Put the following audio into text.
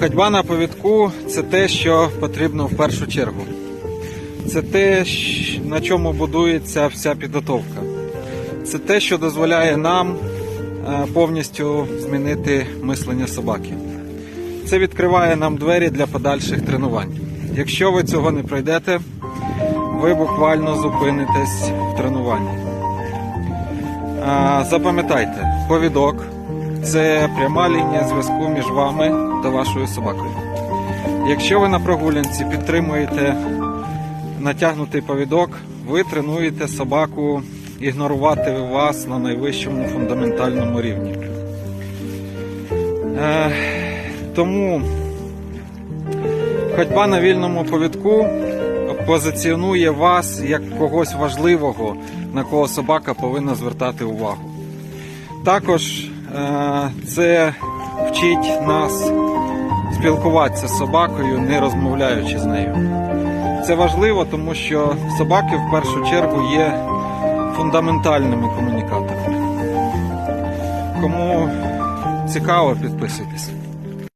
Ходьба на повідку це те, що потрібно в першу чергу. Це те, на чому будується вся підготовка. Це те, що дозволяє нам е, повністю змінити мислення собаки. Це відкриває нам двері для подальших тренувань. Якщо ви цього не пройдете, ви буквально зупинитесь в тренуванні. Запам'ятайте, повідок це пряма лінія зв'язку між вами та вашою собакою. Якщо ви на прогулянці підтримуєте натягнутий повідок, ви тренуєте собаку ігнорувати вас на найвищому фундаментальному рівні. Е, тому ходьба на вільному повідку позиціонує вас як когось важливого, на кого собака повинна звертати увагу. Також це вчить нас спілкуватися з собакою, не розмовляючи з нею. Це важливо, тому що собаки в першу чергу є фундаментальними комунікаторами. Кому цікаво, підписуйтесь.